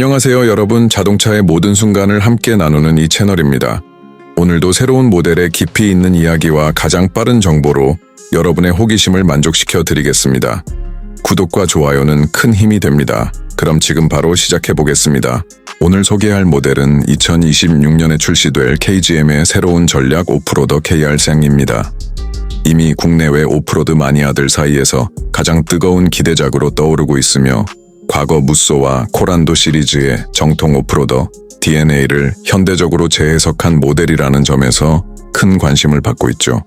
안녕하세요 여러분 자동차의 모든 순간을 함께 나누는 이 채널입니다. 오늘도 새로운 모델의 깊이 있는 이야기와 가장 빠른 정보로 여러분의 호기심을 만족시켜 드리겠습니다. 구독과 좋아요는 큰 힘이 됩니다. 그럼 지금 바로 시작해 보겠습니다. 오늘 소개할 모델은 2026년에 출시될 KGM의 새로운 전략 오프로더 KR생입니다. 이미 국내외 오프로드 마니아들 사이에서 가장 뜨거운 기대작으로 떠오르고 있으며 과거 무쏘와 코란도 시리즈의 정통 오프로더 DNA를 현대적으로 재해석한 모델이라는 점에서 큰 관심을 받고 있죠.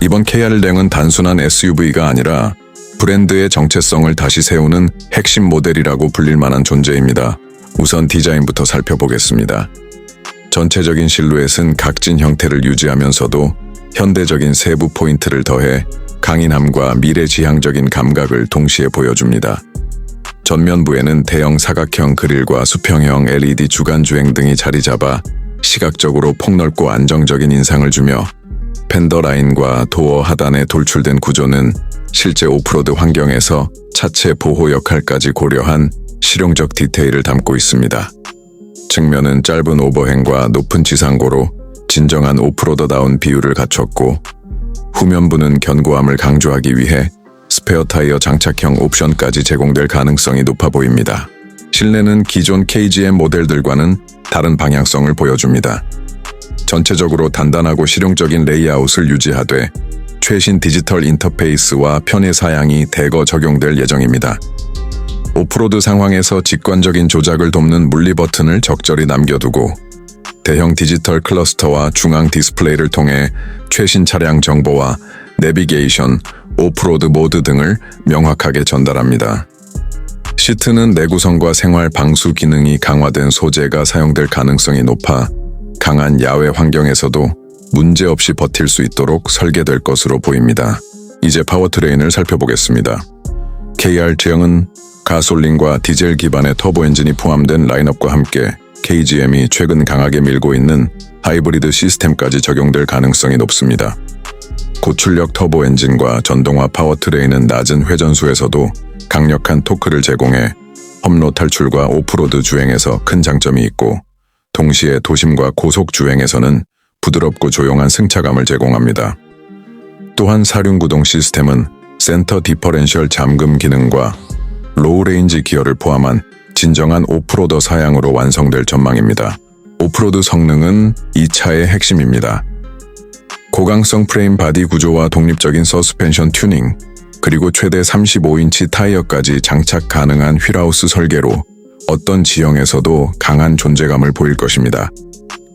이번 KR-랭은 단순한 SUV가 아니라 브랜드의 정체성을 다시 세우는 핵심 모델이라고 불릴 만한 존재입니다. 우선 디자인부터 살펴보겠습니다. 전체적인 실루엣은 각진 형태를 유지하면서도 현대적인 세부 포인트를 더해 강인함과 미래지향적인 감각을 동시에 보여줍니다. 전면부에는 대형 사각형 그릴과 수평형 LED 주간 주행 등이 자리 잡아 시각적으로 폭넓고 안정적인 인상을 주며 팬더 라인과 도어 하단에 돌출된 구조는 실제 오프로드 환경에서 차체 보호 역할까지 고려한 실용적 디테일을 담고 있습니다. 측면은 짧은 오버행과 높은 지상고로 진정한 오프로더다운 비율을 갖췄고 후면부는 견고함을 강조하기 위해 스페어 타이어 장착형 옵션까지 제공될 가능성이 높아 보입니다. 실내는 기존 KGM 모델들과는 다른 방향성을 보여줍니다. 전체적으로 단단하고 실용적인 레이아웃을 유지하되 최신 디지털 인터페이스와 편의 사양이 대거 적용될 예정입니다. 오프로드 상황에서 직관적인 조작을 돕는 물리 버튼을 적절히 남겨두고 대형 디지털 클러스터와 중앙 디스플레이를 통해 최신 차량 정보와 내비게이션, 오프로드 모드 등을 명확하게 전달합니다. 시트는 내구성과 생활 방수 기능이 강화된 소재가 사용될 가능성이 높아 강한 야외 환경에서도 문제없이 버틸 수 있도록 설계될 것으로 보입니다. 이제 파워트레인을 살펴보겠습니다. KR 제형은 가솔린과 디젤 기반의 터보 엔진이 포함된 라인업과 함께 KGM이 최근 강하게 밀고 있는 하이브리드 시스템까지 적용될 가능성이 높습니다. 고출력 터보 엔진과 전동화 파워트레인은 낮은 회전수에서도 강력한 토크를 제공해 험로 탈출과 오프로드 주행에서 큰 장점이 있고 동시에 도심과 고속 주행에서는 부드럽고 조용한 승차감을 제공합니다. 또한 사륜구동 시스템은 센터 디퍼렌셜 잠금 기능과 로우 레인지 기어를 포함한 진정한 오프로더 사양으로 완성될 전망입니다. 오프로드 성능은 이 차의 핵심입니다. 고강성 프레임 바디 구조와 독립적인 서스펜션 튜닝, 그리고 최대 35인치 타이어까지 장착 가능한 휠하우스 설계로 어떤 지형에서도 강한 존재감을 보일 것입니다.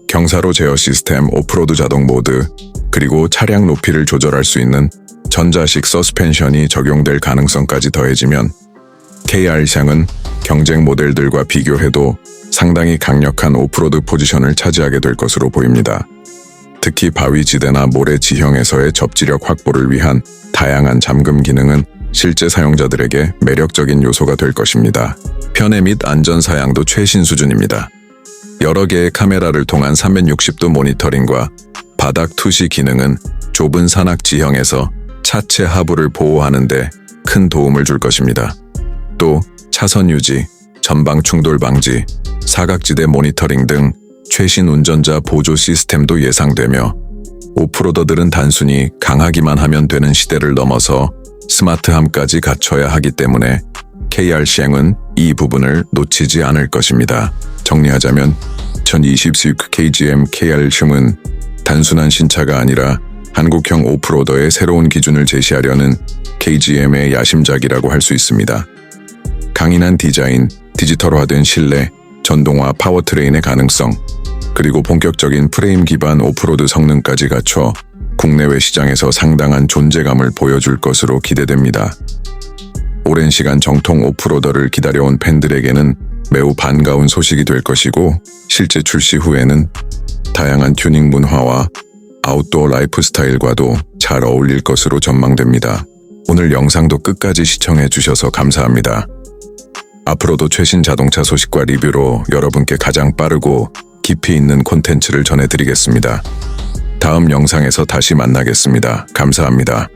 경사로 제어 시스템, 오프로드 자동 모드, 그리고 차량 높이를 조절할 수 있는 전자식 서스펜션이 적용될 가능성까지 더해지면 KR향은 경쟁 모델들과 비교해도 상당히 강력한 오프로드 포지션을 차지하게 될 것으로 보입니다. 특히 바위 지대나 모래 지형에서의 접지력 확보를 위한 다양한 잠금 기능은 실제 사용자들에게 매력적인 요소가 될 것입니다. 편의 및 안전 사양도 최신 수준입니다. 여러 개의 카메라를 통한 360도 모니터링과 바닥 투시 기능은 좁은 산악 지형에서 차체 하부를 보호하는 데 큰 도움을 줄 것입니다. 또 차선 유지, 전방 충돌 방지, 사각지대 모니터링 등 최신 운전자 보조 시스템도 예상되며 오프로더들은 단순히 강하기만 하면 되는 시대를 넘어서 스마트함까지 갖춰야 하기 때문에 KR 시행은 이 부분을 놓치지 않을 것입니다. 정리하자면 2020 KGM KR 흉은 단순한 신차가 아니라 한국형 오프로더의 새로운 기준을 제시하려는 KGM의 야심작이라고 할 수 있습니다. 강인한 디자인, 디지털화된 실내, 전동화 파워트레인의 가능성, 그리고 본격적인 프레임 기반 오프로드 성능까지 갖춰 국내외 시장에서 상당한 존재감을 보여줄 것으로 기대됩니다. 오랜 시간 정통 오프로더를 기다려온 팬들에게는 매우 반가운 소식이 될 것이고 실제 출시 후에는 다양한 튜닝 문화와 아웃도어 라이프 스타일과도 잘 어울릴 것으로 전망됩니다. 오늘 영상도 끝까지 시청해 주셔서 감사합니다. 앞으로도 최신 자동차 소식과 리뷰로 여러분께 가장 빠르고 깊이 있는 콘텐츠를 전해드리겠습니다. 다음 영상에서 다시 만나겠습니다. 감사합니다.